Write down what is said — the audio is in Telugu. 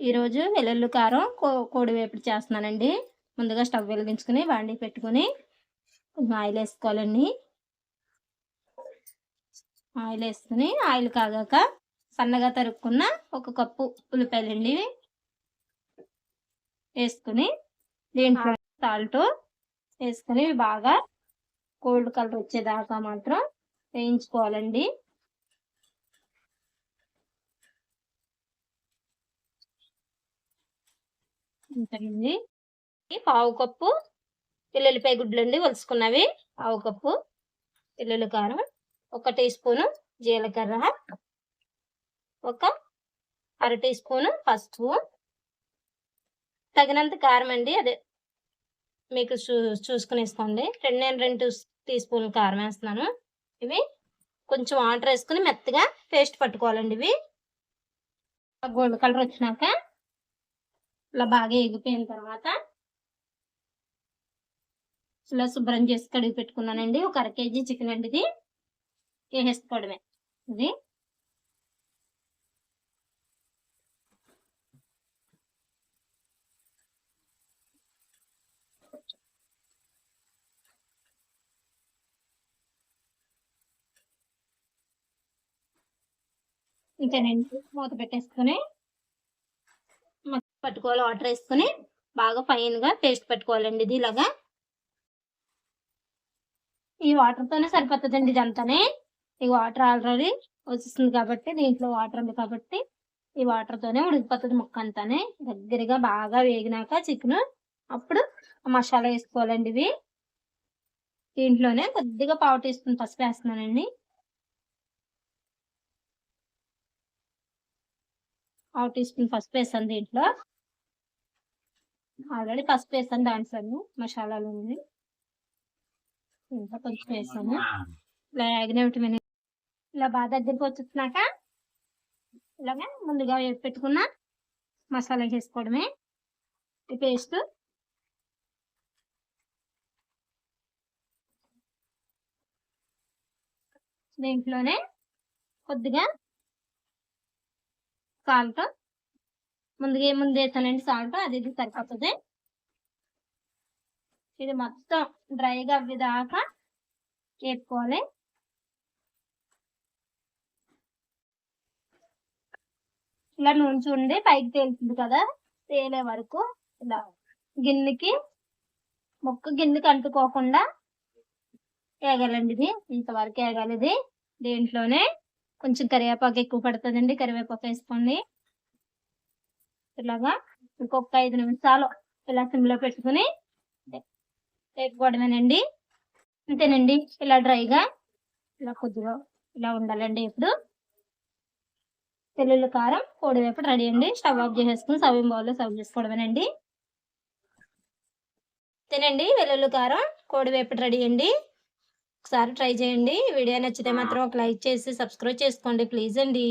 ఈరోజు వెల్లుల్లి కారం కో కోడి వేపుడు చేస్తున్నానండి. ముందుగా స్టవ్ వెలిగించుకుని వాండి పెట్టుకుని కొంచెం ఆయిల్ వేసుకోవాలండి. ఆయిల్ వేసుకుని ఆయిల్ కాగాక సన్నగా తరుక్కున్న ఒక కప్పు ఉల్లిపాయలండి వేసుకుని దీంట్లో సాల్ట్ వేసుకుని బాగా గోల్డ్ కలర్ వచ్చేదాకా మాత్రం వేయించుకోవాలండి. ఇంతమంది పావు కప్పు వెల్లుల్లిపాయ గుడ్లు అండి వలుసుకున్నవి. పావు కప్పు వెల్లుల్లి కారం ఒక టీ స్పూను జీలకర్ర ఒక అర టీ స్పూను పసుపు. తగినంత కారం అండి అదే మీకు చూ చూసుకుని వేసుకోండి రెండు నేను రెండు టీ స్పూన్లు కారం వేస్తున్నాను. ఇవి కొంచెం వాటర్ వేసుకుని మెత్తగా పేస్ట్ పట్టుకోవాలండి ఇవి. గోల్డ్ కలర్ వచ్చినాక ఇలా బాగా ఎగిపోయిన తర్వాత ఇలా శుభ్రం చేసి కడిగి పెట్టుకున్నానండి. ఒక అర కేజీ చికెన్ అండి ఇది. వేసేసుకోవడమే ఇది. ఇంకానండి మూత పెట్టేసుకొని పట్టుకోవాలి వాటర్ వేసుకొని బాగా ఫైన్గా పేస్ట్ పెట్టుకోవాలండి ఇది ఇలాగా ఈ వాటర్ తోనే సరిపోతుందండి ఇదంతానే. ఈ వాటర్ ఆల్రెడీ వచ్చేస్తుంది కాబట్టి దీంట్లో వాటర్ ఉంది కాబట్టి ఈ వాటర్ తోనే ఉడికిపోతుంది ముక్క అంతానే. దగ్గరగా బాగా వేగినాక చికెన్ అప్పుడు మసాలా వేసుకోవాలండి ఇవి. దీంట్లోనే కొద్దిగా పావు టీ స్పూన్ పసుపు వేస్తున్నానండి. పావు టీ స్పూన్ పసుపు వేసాను దీంట్లో. ఆల్రెడీ పసుపు వేసాను దాంట్లో మసాలాలు ఉంది. ఇంకా కొంచెం వేసాను ఇలా యాగినవి ఇలా బాగా దగ్గరికి వచ్చేసినాక ఇలాగా ముందుగా పెట్టుకున్న మసాలా చేసుకోవడమే ఈ పేస్ట్. దీంట్లోనే కొద్దిగా సాల్ట్ ముందుగా ఏముంది వేసానండి సాల్ట్. అది ఇది సరిపోతుంది. ఇది మొత్తం డ్రైగా అవ్వేదాకా వేపుకోవాలి. ఇలా నూనె చూడండి పైకి తేలుతుంది కదా? తేలే వరకు ఇలా గిన్నెకి మొక్క గిన్నెకి అంటుకోకుండా వేగాలండి ఇది. ఇంతవరకు వేగాలి ఇది. దీంట్లోనే కొంచెం కరివేపాకు ఎక్కువ పడుతుందండి. కరివేపాకు వేసుకోండి ఇలాగా ఇంకొక ఐదు నిమిషాలు ఇలా సిమ్లో పెట్టుకుని వేసుకోవడమేనండి అంతేనండి ఇలా డ్రైగా ఇలా కొద్దిగా ఇలా ఉండాలండి ఇప్పుడు. తెల్లుల్లి కారం కోడి వేపుడు రెడీ అండి. స్టవ్ ఆఫ్ చేసేసుకుని సవ్యం బౌల్లో సర్వ్ చేసుకోవడమేనండి. తినండి వెల్లుల్లి కారం కోడి వేపుడు రెడీ అండి. ఒకసారి ట్రై చేయండి. వీడియో నచ్చితే మాత్రం ఒక లైక్ చేసి సబ్స్క్రైబ్ చేసుకోండి ప్లీజ్ అండి.